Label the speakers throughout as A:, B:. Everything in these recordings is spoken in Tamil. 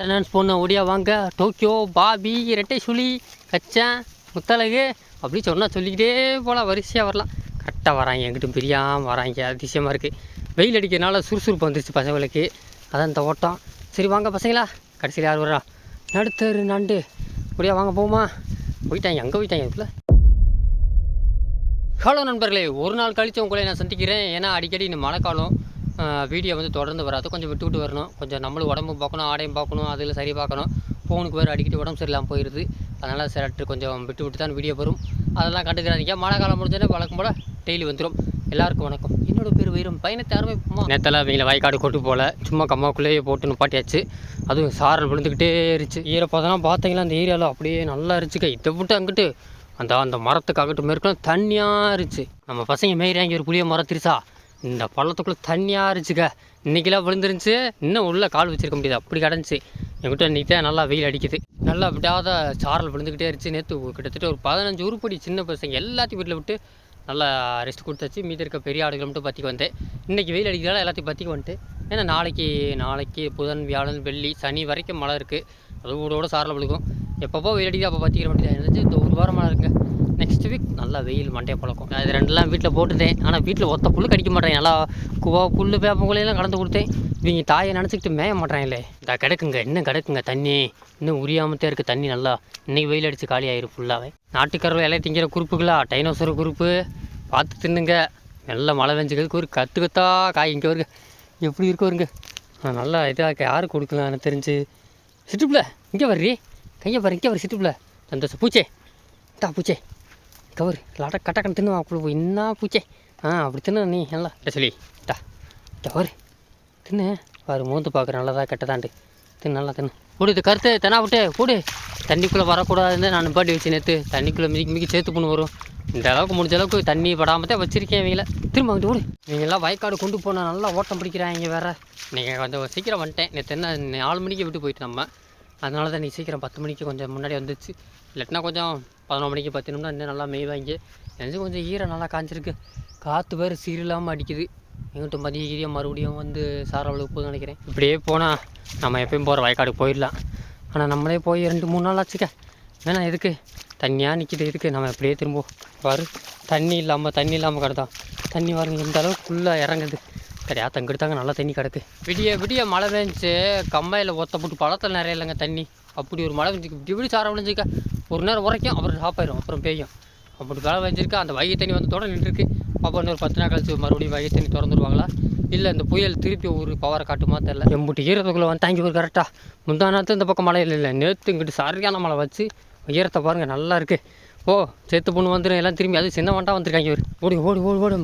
A: டெனன்ஸ் பொண்ணு ஒடியா வாங்க. டோக்கியோ பாபி ரெட்டை சுழி கச்சன் முத்தழகு அப்படி சொன்னால் சொல்லிக்கிட்டே போகலாம் வரிசையாக வரலாம். கரெக்டாக வராங்க. எங்கிட்ட பிரியாமல் வராங்க. அதிசயமாக இருக்குது வெயில் அடிக்கிறனால சுறுசுறுப்பு வந்துருச்சு பசங்களுக்கு. அதான் இந்த ஓட்டம். சரி வாங்க பசங்களா. கடைசியில் யார் வரா நடுத்தரு நண்டு. ஒடியா வாங்க போமா போயிட்டாங்க. எங்கே போயிட்டாங்க இதுக்குள்ள ஹலோ நண்பர்களே ஒரு நாள் கழித்து உங்களை நான் சந்திக்கிறேன். ஏன்னா அடிக்கடி இந்த மழைக்காலம் வீடியோ வந்து தொடர்ந்து வராது. கொஞ்சம் விட்டு விட்டு வரணும். கொஞ்சம் நம்மளும் உடம்பு பார்க்கணும் ஆடையும் பார்க்கணும் அதில் சரி பார்க்கணும். ஃபோனுக்கு வேறு அடிக்கடி உடம்பு சரியில்லாமல் போயிடுது அதனால் சரட்டு கொஞ்சம் விட்டு விட்டு தான் வீடியோ வரும். அதெல்லாம் கண்டுக்கிறாதீங்க. மழை காலம் முடிஞ்சோடனே வழக்கம் போல் டெய்லி வந்துடும் எல்லாருக்கும் வணக்கம். என்னோட பேர் வயிறும் பயணத்தை ஆரம்பிப்போமா? நேரத்தில் அவங்கள வயக்காடு கொண்டு போகல சும்மா கம்மாக்குள்ளேயே போட்டு நிப்பாட்டியாச்சு. அதுவும் சாரல் விழுந்துக்கிட்டே இருந்துச்சு. ஈரப்பதெல்லாம் பார்த்தீங்களா? அந்த ஏரியாவில் அப்படியே நல்லா இருந்துச்சுக்க இதை விட்டு அங்கிட்டு அந்த அந்த மரத்துக்கு அங்கிட்டு மேற்கொள்ள தண்ணியாக இருந்துச்சு. நம்ம பசங்க மேய்றாங்க ஒரு புளிய மரம் திருசா? இந்த பள்ளத்துக்குள்ளே தண்ணியாக இருந்துச்சுக்க இன்றைக்கெல்லாம் விழுந்துருந்துச்சு. இன்னும் உள்ளே கால் வச்சிருக்க முடியாது. அப்படி கிடந்துச்சு. என்கிட்ட இன்றைக்கி தான் நல்லா வெயில் அடிக்குது. நல்லா விடாத சாரல் விழுந்துக்கிட்டே இருந்துச்சு. நேற்று கிட்டத்தட்ட ஒரு பதினஞ்சு உருப்படி சின்ன பசங்க எல்லாத்தையும் வீட்டில் விட்டு நல்லா ரெஸ்ட் கொடுத்தாச்சு. மீதி இருக்க பெரிய ஆடுகளை மட்டும் பற்றிக்கு வந்தேன். இன்றைக்கி வெயில் அடிக்கிறதால எல்லாத்தையும் பற்றிக்கு வந்துட்டு. ஏன்னா நாளைக்கு நாளைக்கு புதன் வியாழன் வெள்ளி சனி வரைக்கும் மழை இருக்குது அது ஊடோட சாரல் விழுகும். எப்பப்போ வெயில் அடிக்குது அப்போ பற்றிக்கிற வேண்டியதாக இருந்துச்சு இந்த ஒரு வாரம் மழை இருக்குங்க. நெக்ஸ்ட் வீக் நல்லா வெயில் மண்டையை பழக்கம் அது இது ரெண்டுலாம் வீட்டில் போட்டுட்டேன். ஆனால் வீட்டில் ஒத்த புல் கடிக்க மாட்டேன். நல்லா குவா புல் பேப்பங்குள்ளையெல்லாம் கலந்து கொடுத்தேன். இவங்க தாயை நினச்சிக்கிட்டு மேய மாட்டேறாங்களே இந்த கிடக்குங்க. இன்னும் கிடக்குங்க. தண்ணி இன்னும் உரியாமத்தே இருக்குது தண்ணி நல்லா இன்றைக்கி வெயில் அடித்து காலி ஆயிரும் ஃபுல்லாகவே நாட்டுக்கரவை இலைய திங்கிற குறுப்புகளா? டைனோசர் குறுப்பு. பார்த்து தின்னுங்க. நல்லா மழை பெஞ்சுக்கிறதுக்கு ஒரு கற்றுக்கத்தா கத்தா காய் இங்கே வருங்க. எப்படி இருக்கு வருங்க? நல்லா இதாக யாரும் கொடுக்கலாம் எனக்கு தெரிஞ்சு. சிட்டுப்புல இங்கே வர்றி. கையை பாரு இங்கே வரு சிட்டுப்புல சந்தோஷம். பூச்சே. தா பூச்சே. கவர் கட்ட கட்டக்கன் தின்னு அப்படி போய். என்ன பூச்சே. ஆ அப்படி தின்னு நீ நல்லா. சொல்லி டா. கவர் தின்னு. பாரு மூந்து பார்க்குற நல்லதா கெட்டதாண்டு தின்னு நல்லா தின்னு. போடு இது கருத்து. தெனா விட்டு போடு. தண்ணிக்குள்ளே வரக்கூடாதுன்னு நான் பாட்டி வச்சு நேற்று தண்ணிக்குள்ளே மிதிக்க மிக சேர்த்து பண்ணு வரும். இந்த அளவுக்கு முடிஞ்ச அளவுக்கு தண்ணி படாமல் தான் வச்சிருக்கேன் இவங்கள. திரும்ப வந்துட்டு ஓடு. இவங்கெல்லாம் வயக்காடு கொண்டு போனால் நல்லா ஓட்டம் பிடிக்கிறாங்க வேறு. நீங்கள் கொஞ்சம் சீக்கிரம் வந்துட்டேன். நேற்று என்ன நாலு மணிக்கு விட்டு போயிட்டு நம்ம. அதனால தான் நீ சீக்கிரம் பத்து மணிக்கு கொஞ்சம் முன்னாடி வந்துச்சு. இல்லாட்டினா கொஞ்சம் பதினொரு மணிக்கு பத்தினோம்னா இன்னும் நல்லா மேய்வாங்க. எனக்கு கொஞ்சம் ஈரம் நல்லா காஞ்சிருக்கு. காற்று வேறு சீரில்லாமல் அடிக்குது. எங்கிட்ட மதிய கீரியாக மறுபடியும் வந்து சாரவளுக்கு போகுதுன்னு நினைக்கிறேன். இப்படியே போனால் நம்ம எப்பயும் போகிற வயக்காடுக்கு போயிடலாம். ஆனால் நம்மளே போய் ரெண்டு மூணு நாள் ஆச்சுக்க. வேணாம் எதுக்கு? தண்ணியாக நிற்கிது எதுக்கு? நம்ம எப்படியே திரும்ப பாரு தண்ணி இல்லாமல் தண்ணி இல்லாமல் கிடதான் தண்ணி பாருங்க இந்த அளவுக்கு ஃபுல்லாக இறங்குது. சரியா தங்கிட்டாங்க நல்லா தண்ணி கிடக்கு. விடிய விடிய மழை பெஞ்சு கம்மாயில் ஒத்த போட்டு பழத்தில் நிறைய இல்லைங்க தண்ணி. அப்படி ஒரு மழை பெஞ்சுக்கு இப்படி இப்படி சாரம் விளைஞ்சிக்க. ஒரு நேரம் உரைக்கும் அப்புறம் சாப்பாயிரும் அப்புறம் பெய்யும் அப்படி வேலை பெஞ்சிருக்கு அந்த வைகை தண்ணி வந்ததோட நின்றுருக்கு. அப்போ இன்னொரு பத்து நாள் கழிச்சு மறுபடியும் வைகை தண்ணி திறந்துருவாங்களா? இல்லை இந்த புயல் திருப்பி ஒரு பவரை காட்டுமா தெரில எம்பிட்டு ஈரத்துக்குள்ளே வந்து தாங்கி ஒரு கரெக்டாக முந்தா நேரத்து இந்த பக்கம் மழை இல்லை நேற்று இங்கிட்டு சரியான மழை வச்சு ஈரத்தை பாருங்கள் நல்லா இருக்குது ஓ செத்து பொண்ணு வந்துடும் எல்லாம் திரும்பி அது சின்ன வண்டா வந்திருக்காங்க இவர். ஓடி ஓடி ஓடி ஓடி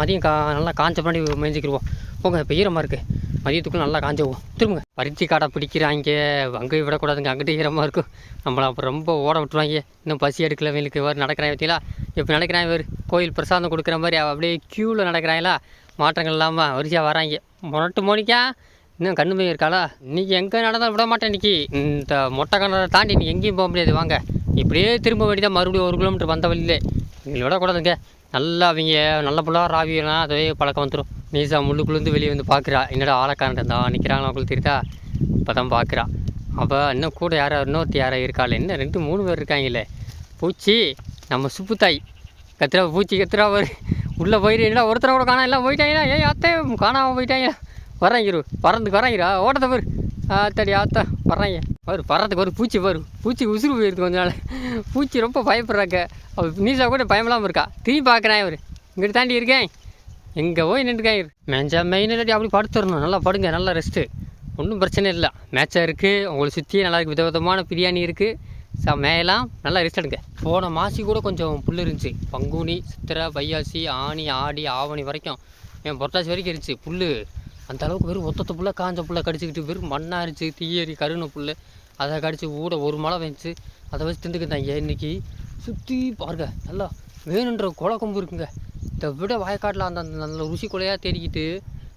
A: மதியம் கா நல்லா காஞ்ச பண்ணி மேய்ஞ்சிக்கிடுவோம் போங்க இப்போ ஈரமாக இருக்குது மதியத்துக்குள்ள நல்லா காஞ்ச திரும்புங்க. பருத்தி காடை பிடிக்கிறாங்க. அங்கேயும் விடக்கூடாதுங்க. அங்கிட்ட ஈரமாக இருக்கும். நம்மளை அப்புறம் ரொம்ப ஓட விட்டுருவாங்க. இன்னும் பசி எடுக்கலவங்களுக்கு வேறு நடக்கிறாங்க பார்த்தீங்களா? இப்போ நடக்கிறாங்க இவர்? கோயில் பிரசாதம் கொடுக்குற மாதிரி அப்படியே க்யூவில் நடக்கிறாங்களா? மாற்றங்கள் இல்லாமல் வரிசையாக வராங்க. முரட்டு மோனிக்கா இன்னும் கண்ணு மை இருக்காளா? இன்றைக்கி எங்கே நடந்தால் விட மாட்டேன் இன்னைக்கு. இந்த மொட்டை கண்ணரை தாண்டி இன்னைக்கு எங்கேயும் போக முடியாது. வாங்க. இப்படியே திரும்ப வேண்டியதான் மறுபடியும் ஒரு கிலோமீட்டர் வந்த வழியிலே. எங்களை விடக்கூடாதுங்க. நல்லா அவங்க நல்ல புள்ளா ராவியெல்லாம் அதே பழக்கம் வந்துடும் நீசா முள்ளுக்குள்ளேருந்து வெளியே வந்து பார்க்குறா என்னடா ஆளக்காரன் இருந்தா நிற்கிறாங்களா அவங்களுக்கு தெரியுதா இப்போ தான் பார்க்குறா அப்போ இன்னும் கூட யாரோ இன்னொருத்தி யாரோ இருக்காள்? என்ன ரெண்டு மூணு பேர் இருக்காங்களே? பூச்சி நம்ம சுப்புத்தாய் கத்துறா பூச்சி கத்துறா ஒரு உள்ளே போயிரு. இல்லை ஒருத்தரை கூட காணா எல்லாம் போயிட்டாங்களா? ஏன் அத்தை காணாமல் போயிட்டாங்க வர்றாங்க இரு. பறந்துக்கு வர்றாங்கடா ஓட்டத்தை பேர். ஆத்தாடி ஆத்தா வர்றாங்க பாரு பறத்துக்கு ஒரு பூச்சி பாரு. பூச்சி உசுறு போயிருக்கு கொஞ்ச நாள். பூச்சி ரொம்ப பயப்படுறாங்க. அவள் நீசா கூட பயமில்லாமல் இருக்கா? திரும்பி பார்க்குறேன் இவர். இங்கிட்டு தாண்டி இருக்கேன். எங்கே போய் நின்றுருக்காங்க மேஞ்சா மெயின் இல்லாட்டி அப்படி படுத்துடணும் நல்லா படுங்க நல்லா ரெஸ்ட்டு ஒன்றும் பிரச்சனை இல்லை. மேட்சாக இருக்குது உங்களை சுற்றி நல்லா இருக்குது விதவிதமான பிரியாணி இருக்குது ச மேலாம் நல்லா ரெஸ்ட் எடுங்க. போன மாசி கூட கொஞ்சம் புல் இருந்துச்சு. பங்குனி சித்திரை வையாசி ஆனி ஆடி ஆவணி வரைக்கும். என் புரட்டாசி வரைக்கும் இருந்துச்சு. புல் அந்த அளவுக்கு வெறும் ஒத்தத்து புல்ல காஞ்ச புல்ல கடிச்சிக்கிட்டு வெறும் மண்ணாக இருந்துச்சு. தீயரி கருண புல் அதை கடிச்சு ஊட ஒரு மழை வந்துச்சு அதை வச்சு திண்டுக்கிட்டாங்க இன்னைக்கு சுற்றி பாருங்க நல்லா வேணுன்ற கொலை கொம்பு இருக்குங்க. இதை விட வயக்காட்டில் அந்த அந்த நல்ல ருசி கொலையாக தேடிக்கிட்டு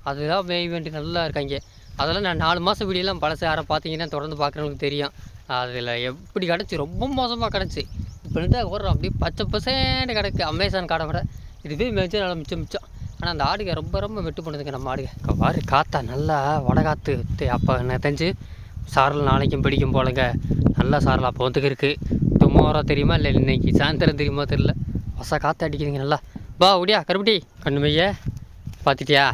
A: அதெல்லாம் மேய வேண்டி நல்லா இருக்காங்க. அதெல்லாம் நான் நாலு மாதம் வீடியோலாம் பழச யாரை பார்த்தீங்கன்னா தொடர்ந்து பார்க்குறவங்களுக்கு தெரியும். அதில் எப்படி கிடச்சி ரொம்ப மோசமாக கிடச்சி. இப்போ இருந்தா ஒரு அப்படியே பச்சை பசேன்னு கிடக்கு. அமேசான் காடை விட இதுவே மேய்ச்சா நல்லா மிச்சம் மிச்சம். ஆனால் அந்த ஆடுக ரொம்ப ரொம்ப வெட்டு பண்ணுதுங்க நம்ம ஆடுக இங்க பாரு காத்தா நல்லா வடகாத்து அப்போ எனக்கு தெரிஞ்சு? சாரல் நாளைக்கும் பிடிக்கும் போலங்க. நல்லா சாரல் அப்போ வந்துக்கு இருக்குது டுமாரோ தெரியுமா இல்லை இன்னைக்கு? சாயந்தரம் தெரியுமா தெரில வசா காற்று அடிக்குதுங்க நல்லா. வா ஓடியா கருப்பட்டி. கண்ணுமைய பார்த்துட்டியா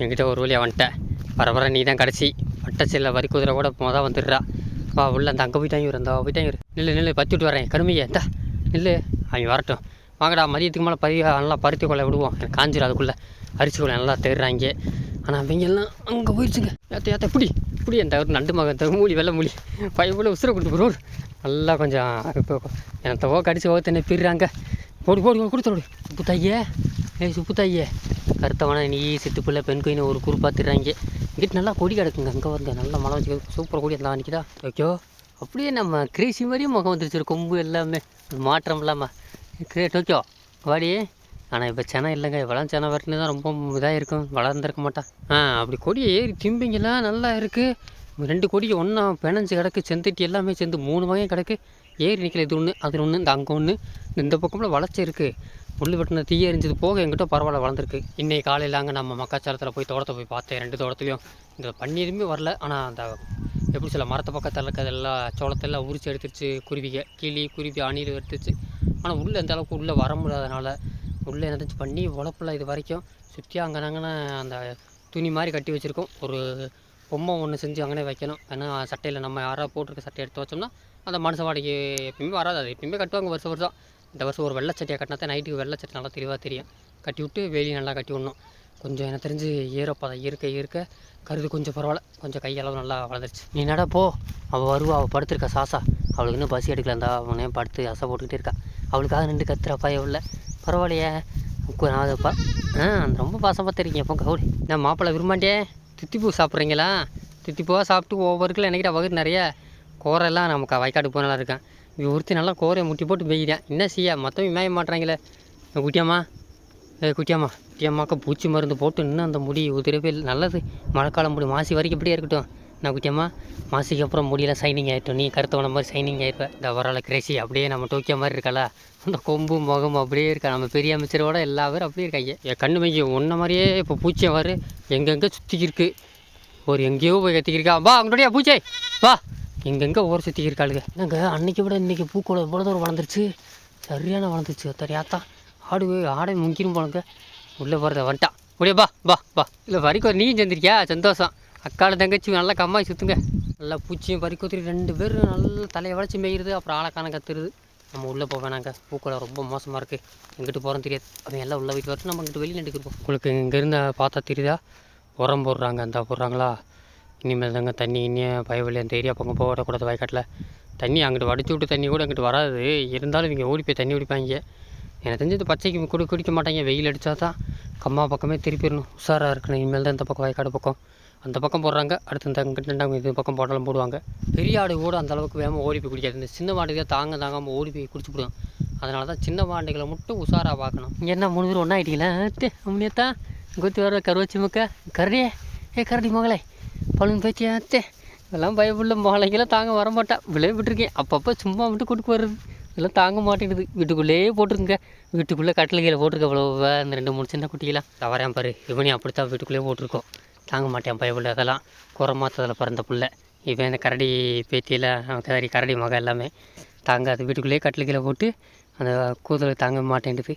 A: என்கிட்ட ஒரு வழியாக வந்துட்டேன் வர வர நீ தான் கடைசி வட்டச்சில்ல வரி குதிரை கூட மொதல் வந்துடுறா. வா உள்ள அந்த அங்கே போயிட்டாங்க இவர் அந்த போயிட்டாங்க இவர் நில்லு நில்லு பத்தி விட்டு வரேன் கருமையை இந்தா. நில்லு. அவங்க வரட்டும். வாங்கடா மதியத்துக்கு மேலே பறி நல்லா பருத்தி கொலை விடுவோம். எனக்கு அதுக்குள்ளே. அரிசி கொலை நல்லா தேடுறாங்க. ஆனால் அவங்க எல்லாம் அங்கே போயிடுச்சுங்க ஏற்ற ஏற்ற பிடி பிடி அந்த ஒரு நண்டு மகன் இந்த மூலி வெள்ளை மூலி. பையன் உசுர கொடுத்து போகிறோம் நல்லா கொஞ்சம் இப்போ எனத்தவோ தவோ கடிச்சு ஓ தண்ணி போடு ஓடி ஓடி கொடுத்துரு சுப்புத்தாயே ஏய் சுப்புத்தாயே கருத்தவனா நீ சித்துப்புள்ள பெண் கோயின்னு ஒரு குரு பார்த்துடுறாங்க இங்கிட்டு நல்லா கொடி கிடக்குங்க. அங்கே வருங்க நல்லா மழை வச்சு சூப்பர் கொடி எல்லாம் நிற்கிதா ஓகே அப்படியே நம்ம கிரேசி மாதிரியும் முகம் வந்துருச்சு கொம்பு எல்லாமே. மாற்றம் இல்லாமல் கிரேட் டோக்கியோ வாடி. ஆனால் இப்போ சென்னை இல்லைங்க. இவ்வளோ சென்னை வரட்டுன்னு தான் ரொம்ப இதாக இருக்கும். வளர்ந்துருக்க மாட்டான் ஆ அப்படி கொடியை ஏறி திம்பிங்கெல்லாம் நல்லா இருக்குது ரெண்டு கொடி ஒன்றா பிணைஞ்சு கிடக்கு. செந்துட்டு எல்லாமே சேர்ந்து மூணு வகையும் கிடக்கு. ஏறி நிற்கல இது ஒன்று அது ஒன்று இந்த அங்கே ஒன்று இந்த பக்கம்ல வளர்ச்சி இருக்குது முள் வெட்டின தீய எரிஞ்சது போக எங்கிட்ட பரவாயில்ல வளர்ந்துருக்கு. இன்றைக்கி காலையில் அங்கே நம்ம மக்காச்சாரத்தில் போய் தோட்டத்தை போய் பார்த்தேன். ரெண்டு தோட்டத்துலையும் இந்த பண்ணி எதுவுமே வரல. ஆனால் அந்த எப்படி சொல்ல மரத்தை பக்கத்தில் இருக்கிறதெல்லாம் சோளத்தெல்லாம் உரிச்சு எடுத்துருச்சு. குருவிக கிளி குருவி அணில் எடுத்துச்சு ஆனால் உள்ளே எந்த அளவுக்கு உள்ளே வர முடியாதனால உள்ளே என்னச்சு பண்ணி உழப்பில் இது வரைக்கும் சுற்றி அங்கனங்கன அந்த துணி மாதிரி கட்டி வச்சுருக்கோம். ஒரு பொம்மை ஒன்று செஞ்சு அங்கனே வைக்கணும். ஏன்னா சட்டையில் நம்ம யாராவது போட்டிருக்க சட்டை எடுத்து வச்சோம்னா அந்த மனுஷ வாடகை எப்பயுமே வராது. அது எப்பயுமே கட்டுவாங்க வருஷம் வருஷம். இந்த வருஷம் ஒரு வெள்ளை சட்டையை கட்டினா தான் நைட்டுக்கு வெள்ளை சட்டை நல்லா தெளிவாக தெரியும். கட்டி விட்டு வெளியே நல்லா கட்டி விடணும். கொஞ்சம் எனக்கு தெரிஞ்சு ஈரப்பதம் இருக்க இருக்க கருது கொஞ்சம் பரவாயில்ல. கொஞ்சம் கையளவு நல்லா வளர்ந்துருச்சு. நீ நட போ? அவள் வருவா. அவள் படுத்திருக்கா சாசா. அவளுக்கு இன்னும் பசி எடுக்கல அந்த அவனே படுத்து அசை போட்டுக்கிட்டே இருக்கா. அவளுக்காக நின்று கத்துறப்பா எவ்வளோ பரவாயில்லையே. நான் அதை பா ஆ ரொம்ப பாசமாக தெரியுங்க அப்போ கவுடி நான் மாப்பிள்ளை விரும்பாண்டே? தித்திப்பூ சாப்பிட்றீங்களா? தித்திப்பூவாக சாப்பிட்டு ஒவ்வொருக்கில் நினைக்கிற வகுத்து நிறைய கோரெல்லாம் நமக்கு வயக்காடு போனாலாம் இருக்கேன். இது ஒருத்தி நல்லா கோரையை முட்டி போட்டு மேய்க்கிறேன் என்ன செய்ய? மற்றவங்க மேய மாட்றாங்களே. குட்டியாம்மா. ஏ குட்டியாம்மா. குட்டியம்மாக்கா பூச்சி மருந்து போட்டு இன்னும் அந்த முடி உதிரவே நல்லது. மழைக்காலம் முடி மாசி வரைக்கும் இப்படியே இருக்கட்டும். நான் குட்டியம்மா மாசிக்கு அப்புறம் முடியெல்லாம் சைனிங் ஆகிட்டோம் நீ கருத்தவன மாதிரி சைனிங் ஆயிருப்ப. இந்த வரல கிரேசி அப்படியே நம்ம டோக்கியோ மாதிரி இருக்கல. அந்த கொம்பு முகம் அப்படியே இருக்கா. நம்ம பெரிய அமைச்சரோட எல்லா பேரும் அப்படியே இருக்காங்க. என் கண்ணு மைய ஒன்றை மாதிரியே இப்போ பூச்சியை வரு எங்கெங்கே சுற்றிக்கிருக்கு ஒரு எங்கேயோ போய் கத்திக்கிருக்கா. வா அவங்களுடைய பூச்சை. வா. எங்கெங்கே ஊர் சுற்றிக்கிருக்காளுங்க என்னங்க அன்னைக்கு விட இன்றைக்கி பூக்கோளம் எவ்வளோ தூரம் வளர்ந்துருச்சு. சரியான வளர்ந்துருச்சு. தெரியாத்தா ஆடு ஆடை முங்கிரும் போனங்க உள்ளே போகிறத வந்துட்டான் அப்படியே பா பா பா இல்லை வரைக்கும் நீயும் சேர்ந்துருக்கியா? சந்தோஷம். அக்கால தங்கச்சி நல்லா கம்மாய் சுற்றுங்க நல்லா பூச்சியும் பறிக்கோத்திரி ரெண்டு பேரும் நல்லா தலையை வளைச்சி மேய்கிறது அப்புறம் ஆளக்கான கத்துறது. நம்ம உள்ளே போக வேணாங்க. பூக்களை ரொம்ப மோசமாக இருக்குது எங்கிட்டு போகிறோம் தெரியாது. அவன் எல்லாம் உள்ள வீட்டு வரட்டும். நம்ம இங்கிட்டு வெளியில் நின்றுக்கிருப்போம் உங்களுக்கு இங்கேருந்து பார்த்தா தெரியுதா? உரம் போடுறாங்க. அந்த போடுறாங்களா? இனிமேல் தாங்க தண்ணி இன்னும் பயவில்லை அந்த ஏரியா பக்கம் போக விடக்கூடாது வயக்காட்டில். தண்ணி அங்கிட்டு வடிச்சு விட்டு தண்ணி கூட அங்கிட்டு வராது. இருந்தாலும் இவங்க ஓடி போய் தண்ணி குடிப்பாங்க. எனக்கு தெரிஞ்சு இந்த பச்சைக்கு குடி குடிக்க மாட்டாங்க. வெயில் அடித்தா தான் கம்மா பக்கமே திருப்பிடணும். உஷாராக இருக்கணும். இனிமேல் தான் இந்த பக்கம் வயக்காடு பக்கம். அந்த பக்கம் போடுறாங்க அடுத்து இந்த அங்கிட்டு இது பக்கம் போட்டாலும் போடுவாங்க. பெரிய ஆடு கூட அந்த அளவுக்கு வேகமாக ஓடி போய் குடிக்காது. இந்த சின்ன மாடுகள் தாங்க தாங்காமல் ஓடி போய் குடிச்சு போடும் அதனால தான் சின்ன மாடுகளை மட்டும் உஷாராக பார்க்கணும். இங்கே என்ன மூணு பேர் ஒன்றா ஆகிட்டீங்களா தே அம்னியத்தான் கொத்தி வர கருவச்சி முக்க. கரடியே ஏ கரடி மகளே பழுன் போச்சு அத்தே? இதெல்லாம் பயப்புள்ள மகளைக்கெல்லாம் தாங்க வர மாட்டா விளைய விட்டுருக்கேன். அப்பப்போ சும்மா மட்டும் கூட்டுக்கு வருது இதெல்லாம் தாங்க மாட்டேங்குது. வீட்டுக்குள்ளேயே போட்டிருங்க. வீட்டுக்குள்ளே கட்டில் கீழே போட்டிருக்க அவ்வளோ இந்த ரெண்டு மூணு சின்ன குட்டியெல்லாம் தவறேன் பாரு இவனையும் அப்படித்தான் வீட்டுக்குள்ளேயே போட்டிருக்கோம். தாங்க மாட்டேன் பயப்புள்ள அதெல்லாம் குரமாத்ததில் பிறந்த பிள்ளை. இவன் இந்த கரடி பேத்தியில் கரடி கரடி மகன் எல்லாமே தாங்க அது வீட்டுக்குள்ளேயே கட்டில் கீழே போட்டு அந்த கூதலை தாங்க மாட்டேன்டுது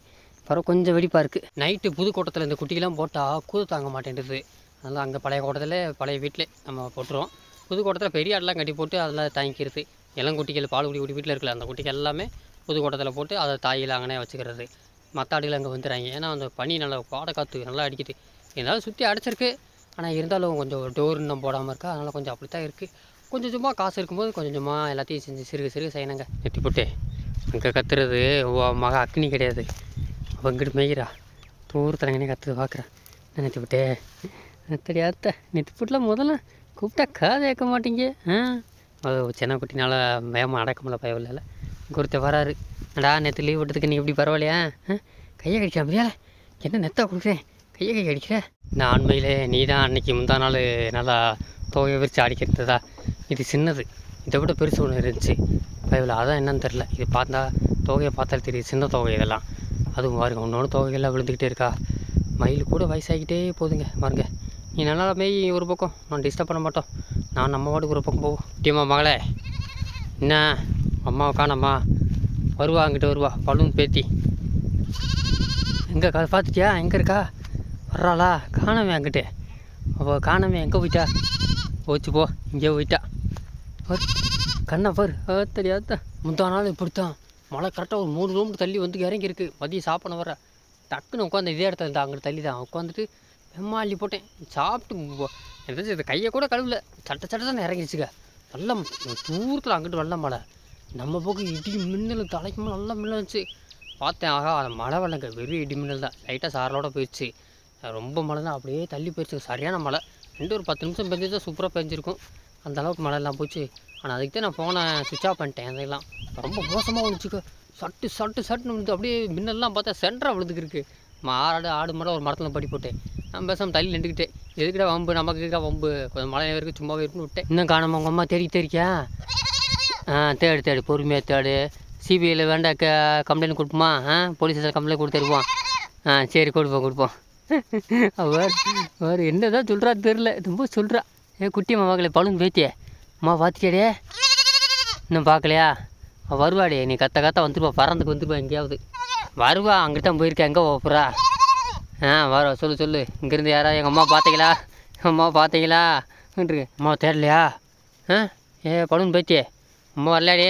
A: பரவாயில்ல கொஞ்சம் வெடிப்பாக இருக்குது நைட்டு புதுக்கோட்டத்தில் இந்த குட்டிக்கெலாம் போட்டால் கூது தாங்க மாட்டேன்டுது அதனால் அங்கே பழைய கோட்டத்தில் பழைய வீட்டிலே நம்ம போட்டுருவோம். புதுக்கோட்டத்தில் பெரிய ஆடெலாம் கட்டி போட்டு அதெல்லாம் தாங்கிக்கிறது. இளங்குட்டிகள் பால் குடி குடி வீட்டில் இருக்கல அந்த குட்டிகள் எல்லாமே புதுக்கோட்டத்தில் போட்டு அதை தாயில் அங்கனே வச்சுக்கிறது. மற்ற ஆடுகள் அங்கே வந்துடுறாங்க. ஏன்னா அந்த பனி நல்லா பாட காற்று நல்லா அடிக்குது. இருந்தாலும் சுற்றி அடைச்சிருக்கு. ஆனால் இருந்தாலும் கொஞ்சம் டோர் இன்னும் போடாமல் இருக்கா? அதனால் கொஞ்சம் அப்படி தான் இருக்குது கொஞ்சம் சும்மா காசு இருக்கும்போது கொஞ்சம் சும்மா எல்லாத்தையும் செஞ்சு சிறுக சிறுக செய்யணுங்க. நெத்தி போட்டு. அங்கே கத்துறது ஓ மக அக்னி கிடையாது. அவள் இங்கிட்டு மேய்கிறா. தூரத்தில் எங்கே பார்க்குறேன் நெத்தி விட்டே நெத்தடி அத்தை நெத்தி போட்டில் முதல்ல கூப்பிட்டா காது கேட்க மாட்டீங்க? ஆ? அது சின்ன குட்டினால வேகமாக அடக்க முடியல பயவில்லை குருத்த வராரு. அடா நேற்று லீவ் விட்டதுக்கு நீ இப்படி பரவாயில்லையா? ஆ? கையை கடிக்க முடியாத என்ன நெத்தா கொடுக்குறேன்? கையை கை அடிக்கிற? நான் உண்மையிலே நீ தான் அன்னைக்கு முந்தா நாள் நல்லா தொகையை விரித்து அடிக்கிறதா இது சின்னது. இதை விட பெருசு ஒன்று இருந்துச்சு. பயவில் அதான் என்னன்னு தெரில இது பார்த்தா தொகையை பார்த்தாலே தெரியுது. சின்ன தொகை இதெல்லாம். அதுவும் பாருங்க ஒன்று தொகைகள்லாம் விழுந்துக்கிட்டே இருக்கா? மயில் கூட வயசாகிக்கிட்டே போதுங்க. பாருங்க. நீ நல்லா மேய் ஒரு பக்கம். நான் டிஸ்டர்ப் பண்ண மாட்டோம். நான் நம்ம வாட்டுக்கு ஒரு பக்கம் போவோம். டீமா மகளே. என்ன? அம்மாவை காணம்மா வருவா அங்கிட்ட வருவா. பலூன் பேத்தி. எங்கே பார்த்துட்டியா? எங்கே இருக்கா? வர்றாளா? காணாமே என்கிட்ட. அவள் காணாமே எங்கே போயிட்டா? போச்சு போ. இங்கே போயிட்டா. பாரு, கண்ணை பாரு. தெரியாத முந்தா நாள் இப்படித்தான். மழை கரெக்டாக ஒரு மூணு ரூம் தள்ளி வந்து இறங்கியிருக்கு மதியம் சாப்பிட வர டக்குன்னு உட்காந்து இதே இடத்துல இருந்தா அங்கே தள்ளி தான். உட்காந்துட்டு வெம்மாள்ளி போட்டேன். சாப்பிட்டு எதாச்சும் இந்த கையை கூட கழுவல. சட்ட சட்ட தான் இறங்கிடுச்சுக்க நல்ல தூரத்தில் அங்கிட்டு வெள்ளம் மழை. நம்ம பக்கம் இடி மின்னல் தலைக்கு மேலே நல்லா மின்னல் வந்துச்சு. பார்த்தேன் ஆகா அந்த மழை வரலங்க வெறும் இடி மின்னல் தான். லைட்டாக சாரலோட போயிடுச்சு. ரொம்ப மழை தான் அப்படியே தள்ளி போயிடுச்சு சரியான மழை. ரெண்டு ஒரு பத்து நிமிஷம் பெஞ்சிருந்தா சூப்பராக பெஞ்சிருக்கும். அந்த அளவுக்கு மழை எல்லாம் போச்சு. ஆனால் அதுக்கு தான் நான் ஃபோனை சுவிட்ச் ஆஃப் பண்ணிட்டேன் அதெல்லாம். ரொம்ப மோசமாக வந்துச்சுக்கோ. சட்டு சட்டு சட்டுன்னு வந்து அப்படியே மின்னல்லாம் பார்த்தா சென்டராக விழுந்துக்கிருக்கு மாடு ஆடு மாட ஒரு மரத்தில் படி போட்டேன். நான் பேசாமல் தள்ளி நின்றுக்கிட்டேன். எதுக்கிட்ட வம்பு? நமக்கு இருக்கா வம்பு? கொஞ்சம் மழை வரைக்கும் சும்மாவே இருக்குன்னு விட்டேன். இன்னும் காணாம? உங்கள் அம்மா தேடி தேடிக்கா? ஆ தேடு தேடு. பொறுமையாக தேடு. சிபிஐயில் வேண்டாம் க கம்ப்ளைண்ட் கொடுப்போமா? ஆ போலீஸ் கம்ப்ளைண்ட் கொடுத்துருப்போம் ஆ சரி கொடுப்போம் கொடுப்போம். அவர் அவர் என்னதான் சொல்கிறா தெரில ரொம்ப சொல்கிறா ஏ குட்டி அம்மா பார்க்கல பழுந்து பேத்தியே. அம்மா பார்த்துட்டியாடே இன்னும் பார்க்கலையா அவள் வருவாடே. நீ கத்த கத்த வந்துருப்பா. பறந்துக்கு வந்துருப்பா எங்கேயாவது. வருவா. அங்கிட்ட தான் போயிருக்கேன் எங்கே போகிறா ஆ வர சொல்லு சொல்லு. இங்கேருந்து யாரா? எங்கள் அம்மா பார்த்தீங்களா எங்கள் அம்மா பார்த்தீங்களா அம்மா தேடலையா? ஆ ஏ பழுந்து பேத்தியே. அம்மா வரலையாடே?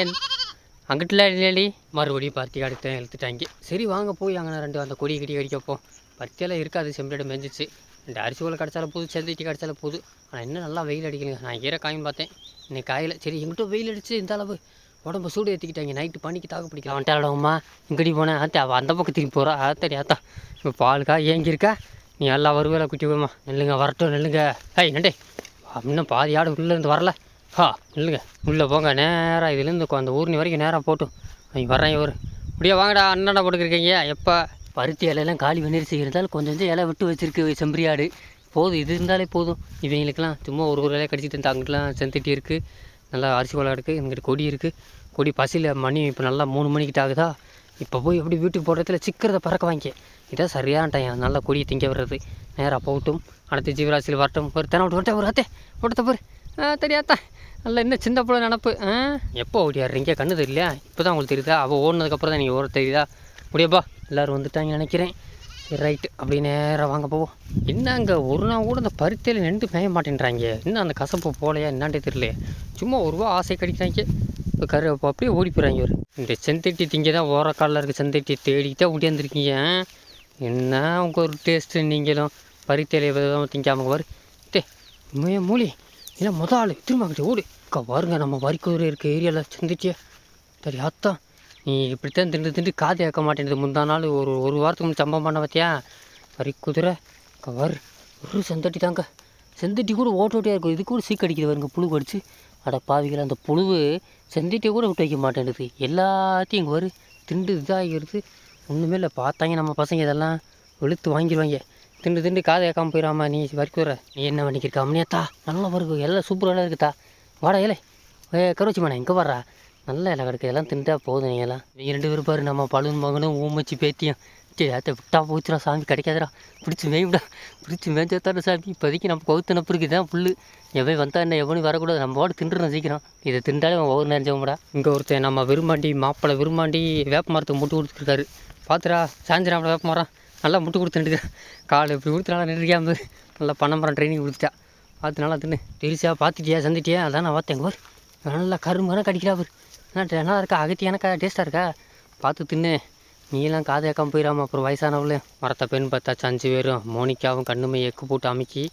A: அங்கிட்டலாம் இல்லையாடி? மறுபடியும் பார்த்தி அடுத்து இழுத்துட்டாங்க. சரி வாங்க போய் அங்கே ரெண்டு அந்த கொடி கடி கடிக்கப்போம் பருத்தியெல்லாம் இருக்காது செம்பரியோட மெஞ்சிச்சு. இந்த அரிசி உள்ள கிடச்சாலும் போதும் செந்திட்டி கிடச்சாலும் போதும் ஆனால் இன்னும் நல்லா வெயில் அடிக்கலைங்க. நான் ஈர காயும் பார்த்தேன். இன்னைக்கு காயில் சரி எங்கிட்ட வெயில் அடிச்சு இந்த அளவு உடம்பு சூடு ஏற்றிக்கிட்டாங்க நைட்டு பனிக்கு தாக்கு பிடிக்கலாம் வந்துட்டாடம்மா இங்கடி போனேன். ஆத்தா அவள் அந்த பக்கம் திரும்பி போகிறா ஆத்தடி ஆத்தா இப்போ பாலுக்கா ஏங்கியிருக்கா? நீ எல்லாம் வருவேல குட்டி போய்மா நெல்லுங்க வரட்டும் நெல்லுங்க. ஹாய் நண்டே இன்னும் பாதி ஆடு உள்ளேருந்து வரல. ஹா நெல்லுங்க. உள்ளே போங்க நேராக இதுலேருந்து அந்த ஊர்னி வரைக்கும் நேராக போட்டும். அவங்க வர்றேன் இவர். இப்படியே வாங்கடா அண்ணாடா போட்டுக்கிருக்கீங்க. எப்போ பருத்தி இலையெல்லாம் காலி பண்ணிருச்சு இருந்தாலும் கொஞ்சம் கொஞ்சம் இலை விட்டு வச்சிருக்கு செம்பரியாடு. போதும் இது இருந்தாலே போதும். இவங்களுக்கெல்லாம் சும்மா ஒரு ஒரு இலையை கடிச்சிட்டு இருந்தா அங்கிட்டலாம் செந்தட்டி இருக்குது நல்லா அரிசி குழா இருக்குது எங்கிட்ட கொடி இருக்குது கொடி பசியில் மணி இப்போ நல்லா மூணு மணிக்கிட்ட ஆகுதா? இப்போ போய் எப்படி வீட்டுக்கு போடுறதுல சிக்கிறத பறக்க வாங்கி இதான் சரியான டைம் நல்லா கொடியை திங்க வர்றது நேராக போகட்டும். அடுத்து ஜீவராசியில் வரட்டும். ஒரு தினம் விட்டு வரட்டே ஒரு அத்தே. ஓட்டத்தை பாரு. நல்லா இன்னும் சின்ன பிள்ளை நினப்பு. ஆ? எப்போ ஓடியாடுறீங்க கண்ணு தெரியலையா? இப்போ தான் உங்களுக்கு தெரியுதா? அவள் ஓடினதுக்கப்புறம் தான் நீங்கள் ஓட தெரியுதா? முடியப்பா. எல்லோரும் வந்துட்டாங்க நினைக்கிறேன். சரி ரைட்டு அப்படி நேராக வாங்க போவோம். என்னங்க ஒரு நாள் கூட அந்த பருத்தியில் நின்று மேய மாட்டேன்றாங்க. இன்னும் அந்த கசப்பு போலையா? என்னான்ட்டு தெரியலையே. சும்மா ஒரு ரூபா ஆசை கிடைக்கிறாங்க. இப்போ கரு இப்போ அப்படியே ஓடி போகிறாங்க இவர். இந்த செந்தட்டி திங்க தான் ஓரக்காலில் இருக்க செந்தட்டி தேடிக்கிட்டே ஓடியாந்துருக்கீங்க. என்ன உங்கள் ஒரு டேஸ்ட்டு நீங்களும்? பருத்தியில விதமாக திங்காமல் வரு தே உண்மையே மூலி இல்லை முதல் ஆள். திரும்ப கிட்டே ஓடு. அக்கா பாருங்க நம்ம வரிக்கூர் இருக்க ஏரியாவில் செந்துட்டியே. சரி அத்தா நீ இப்படித்தான் திண்டு திண்டு காது ஏற்க மாட்டேங்குது. முந்தா நாள் ஒரு ஒரு வாரத்துக்கு முன்னாடி சம்பவம் பண்ண பார்த்தியா? வரி குதிரை கவர் ஒரு செந்தட்டி தாங்க. செந்தட்டி கூட ஓட்டோட்டியாக இருக்கும். இது கூட சீக்கடிக்குது வருங்க புழு கடிச்சு அட பாவிகள் அந்த புழுவு செந்தட்டியை கூட விட்டு வைக்க மாட்டேன்டுது எல்லாத்தையும் இங்கே வரு திண்டு இதாகிறது ஒன்றுமே இல்லை பார்த்தாங்க நம்ம பசங்க இதெல்லாம். வெளுத்து வாங்கிடுவாங்க திண்டு திண்டு காதை ஏக்காமல் போயிடாமா நீ வரிக்குற நீ என்ன பண்ணிக்கிருக்க அம்னியாத்தா நல்லா வருது எல்லாம் சூப்பராக இருக்குதா? வாடா ஏலே. ஏ கருவச்சி மேடம் எங்கே வர்றா நல்ல இலை கிடக்கு. எல்லாம் திண்டா போதும் நீ எல்லாம். ரெண்டு பேரும் பாரு நம்ம பழுன் மகனும் ஊமச்சி பேத்தியும். சரி அதை விட்டா போச்சுடா சாமி. கிடைக்காதுடா. பிடிச்சி மேய்விடா பிடிச்சி மேய்ச்சாத்தாட சாமி. இப்போதைக்கு நம்ம கவுத்து நப்புருக்கு தான் புல் எவன் வந்தா என்ன எவனும் வரக்கூடாது. நம்ம வாடு தின்றுறோம் சீக்கிரம். இதை திண்டாலே அவன் ஒவ்வொரு நினைச்சவங்கடா இங்கே ஒருத்தன் நம்ம விரும்பாண்டி மாப்பிள்ளை விரும்பாண்டி வேப்ப மரத்தை முட்டு கொடுத்துருக்காரு. பார்த்துடா சாஞ்சிராமட வேப்ப மரம். நல்லா முட்டு கொடுத்துட்டு கால் இப்படி கொடுத்து நல்லா நின்றுக்காம நல்லா பனைமரம் ட்ரைனிங் கொடுத்துட்டா. பார்த்து நல்லா தின்னு. பெருசாக பார்த்துட்டியா சந்திட்டியா? அதான் நான் பார்த்தேன். பார். நல்லா கரும்பு கடிக்கிறா பார். நல்லா இருக்கா? அகத்தியானக்கா டேஸ்ட்டாக இருக்கா? பார்த்து தின்னு. நீலாம் காது ஏக்காமல் போயிடாம அப்புறம் வயசானவளே. மரத்த பெண் பார்த்தாச்சு அஞ்சு பேரும் மோனிக்காவும் கண்ணுமே எக்கு போட்டு அமுக்கி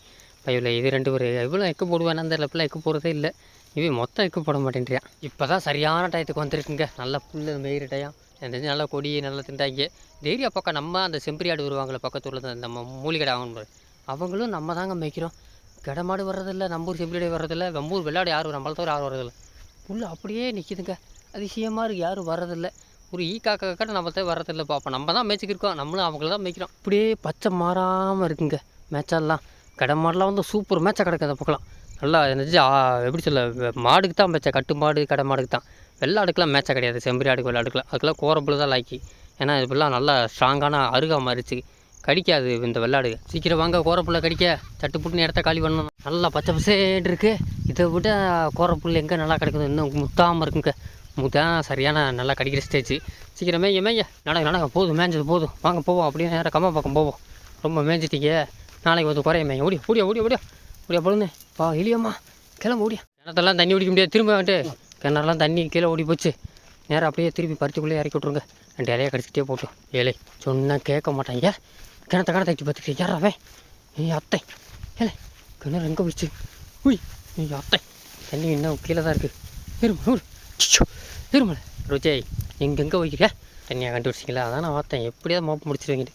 A: பையில் இது ரெண்டு பேர் எவ்வளோ எக்கு போடுவேன்? அந்த லெப்பில் எக்கு போடுறதே இல்லை. இவன் மொத்தம் எக்கு போட மாட்டேன்றியான் இப்போ தான் சரியான டயத்துக்கு வந்துருக்குங்க. நல்லா புல்லு மேயிற டயம் தெரிஞ்சு நல்லா கொடி நல்லா திண்டாங்க இந்த பக்கம் நம்ம அந்த செம்பரியாடு வருவாங்களே பக்கத்து தான் நம்ம மூலிகடை அவங்க அவங்களும் நம்ம தாங்க மேய்க்கிறோம். கடமாடு வர்றதில்ல நம்பூர் செம்பரியாடு வர்றதில்ல வெம்பூர் வெள்ளாடு யாரும் நம்மள தவிர யாரும் வர்றதில்லை. புல் அப்படியே நிற்கிதுங்க அதிசயமாக இருக்குது யாரும் வர்றதில்ல. ஒரு ஈ காக்கா காட்ட நம்ம தான் வர்றதில்ல பார்ப்போம் நம்ம தான் மேய்ச்சிக்கிருக்கோம் நம்மளும் அவங்கள தான் மேய்க்கிறோம். அப்படியே பச்சை மாறாமல் இருக்குங்க. மேட்செல்லாம் கடை மாடெலாம் வந்து சூப்பர் மேட்சாக கிடக்கு அந்த பக்கம் நல்லா என்னது எப்படி சொல்ல மாடுக்கு தான் மேட்சா கட்டு மாடு கடை மாடுக்கு தான். வெள்ளாடுக்கெலாம் மேட்சாக கிடையாது. செம்பரி ஆடுக்கு வெள்ளாடுக்கெலாம் அதுக்கெல்லாம் கோரப்புல தான் லாக்கி ஏன்னா இப்படிலாம் நல்லா ஸ்ட்ராங்கான அருகா மாறிச்சு கடிக்காது இந்த வெள்ளாடு சீக்கிரம் வாங்க கோரப்புள்ள கடிக்க. சட்டு புட்டுன்னு இடத்த காலி பண்ணணும். நல்லா பச்சை பசேன்னு இருக்குது இதை விட கோரப்புல் எங்கே நல்லா கிடைக்குது? இன்னும் முத்தாமல் இருக்குங்க. முத்தான் சரியான நல்லா கிடைக்கிற ஸ்டேஜ் சீக்கிரம் மேய்ய மேய்ய நடக்க நடக்க. போதும் மேய்ஞ்சது போதும். வாங்க போவோம் அப்படியே நேராக கம்மா பக்கம் போவோம். ரொம்ப மேய்ஞ்சிட்டீங்க. நாளைக்கு வந்து குறைய மேய்ய ஓடி ஓடியா ஓடியா ஓடியா. ஓடியா பொழுது பா இல்லையம்மா கிளம்பு ஓடியா. கிணத்தெல்லாம் தண்ணி குடிக்க முடியாது. திரும்ப வந்துட்டு கிணறுலாம் தண்ணி கீழே ஓடி போச்சு. நேராக அப்படியே திருப்பி பருத்திக்குள்ளே இறக்கி விட்ருங்க ரெண்டு இலையை கடிச்சிட்டே போட்டோம். ஏழை சொன்னால் கேட்க மாட்டாங்க. கிணத்த கடை தட்டி பார்த்துட்டு யாராவே ஏய் அத்தை. ஏழை கிணறு எங்கே போயிடுச்சு? உய். அத்தை தண்ணி இன்னும் கீழே தான் இருக்குது இருமல் ஊர் இருமல் ருஜய் எங்கெங்கே போய்க்கிற தண்ணியாக கண்டுபிடிச்சிங்களா அதான் நான் பார்த்தேன். எப்படியாவது மோப்ப முடிச்சிருவீங்க.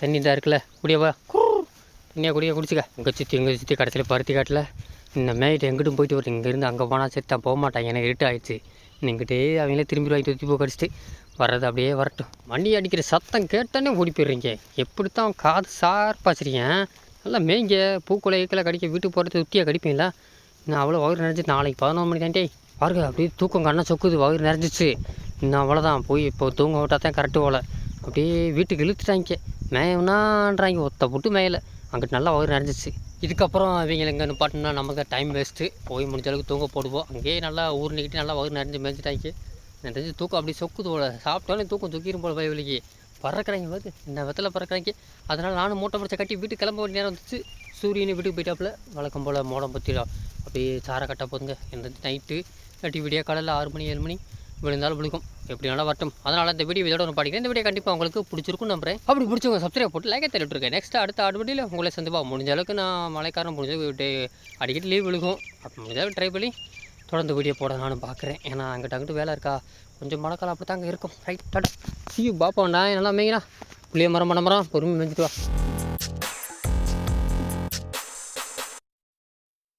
A: தண்ணி தான் இருக்குல்ல குடியா வா. தண்ணியாக குடியா குடிச்சுக்க. உங்கள் சுற்றி எங்கள் சுற்றி கடைசியில் பருத்தி காட்டில். இந்த மேய்ட்டு எங்கிட்டும் போயிட்டு வரும் இங்கேருந்து அங்கே போனால் செத்தா போக மாட்டாங்க. எனக்கு இருட்டு ஆயிடுச்சு. இங்கிட்டே அவங்களே திரும்பி வாங்கிட்டு தூக்கி போய் கடிச்சிட்டு வர்றது அப்படியே வரட்டும். வண்டி அடிக்கிற சத்தம் கேட்டோன்னே ஓடி போயிடுறீங்க. எப்படித்தான் காது சார்பாக வச்சிருக்கேன் நல்லா மேய்ங்க பூக்குலை ஈக்கில் கடிக்க வீட்டுக்கு போகிறது உத்தியாக கடிப்பீங்களா? நான் அவ்வளோ வயிறு நிறைஞ்சி நாளைக்கு பதினொரு மணி தாண்டி பாருங்க அப்படியே தூக்கம் கண்ணை சொக்குது வயிறு நிறைஞ்சிச்சு. இன்னும் அவ்வளோதான் போய் இப்போ தூங்க விட்டா தான் கரெக்டு போல. அப்படியே வீட்டுக்கு இழுத்துட்டாங்க. மேயம்னான்றாங்க ஒத்த புட்டு மேயலை. அங்கிட்டு நல்லா வயிறு நிறைஞ்சிச்சு. இதுக்கப்புறம் இவங்க எங்கே நிப்பாட்டினா நமக்கு டைம் வேஸ்ட்டு போய் முடிஞ்ச அளவுக்கு தூங்க போடுவோம். அங்கேயே நல்லா ஊர்னிக்கிட்டு நல்லா வயிறு நிறைஞ்சு மேய்ச்சிட்டாங்க நிறைஞ்சு தூக்கம் அப்படியே சொக்குது போல. சாப்பிட்டாலும் தூக்கம் தூக்கிடும் போல பயவலிக்கு பறக்கிறாங்க பார்த்து இந்த விதத்தில் பறக்கிறாங்க. அதனால் நானும் மூட்டை முடிச்ச கட்டி வீட்டுக்கு கிளம்ப வேண்டிய நேரம் வந்துச்சு. சூரியனை வீட்டுக்கு போயிட்டாப்புல. வழக்கம் போல் மோடம் பற்றிடும் அப்படியே சாரை கட்ட போதுங்க. இந்த நைட்டு இல்லாட்டி விடிய காலையில் ஆறு மணி ஏழு மணி விழுந்தாலும் விழுக்கும் எப்படி வேணாலும் வரட்டும். அதனால் இந்த வீடியோ இதோட ஒன்று படிக்கிறேன். இந்த வீடியோ கண்டிப்பாக உங்களுக்கு பிடிச்சிருக்கும் நம்புறேன். அப்படி பிடிச்சவங்க சப்ஸ்கிரைப் போட்டு லைக்கை தெரிவிட்டுருக்கேன் நெக்ஸ்ட் அடுத்த ஆடு உங்களை சந்திப்பா முடிஞ்ச அளவுக்கு நான் மழைக்காரம் முடிஞ்ச விட்டு அடிக்கடி லீவ் விழுகும். அப்போ முடிஞ்சாலும் ட்ரை பண்ணி தொடர்ந்து வீடியோ போட நானும் பார்க்குறேன் ஏன்னா அங்கிட்ட அங்கிட்டு வேலை இருக்கா? கொஞ்சம் மழைக்காலம் அப்படி தாங்க இருக்கும் ரைட் டாடா சீ பாப்பாண்டா நல்லா மேய்ங்கடா புளிய மரம் பண்ண மரம் பொறுமை மேய்ஞ்சிட்டு வா.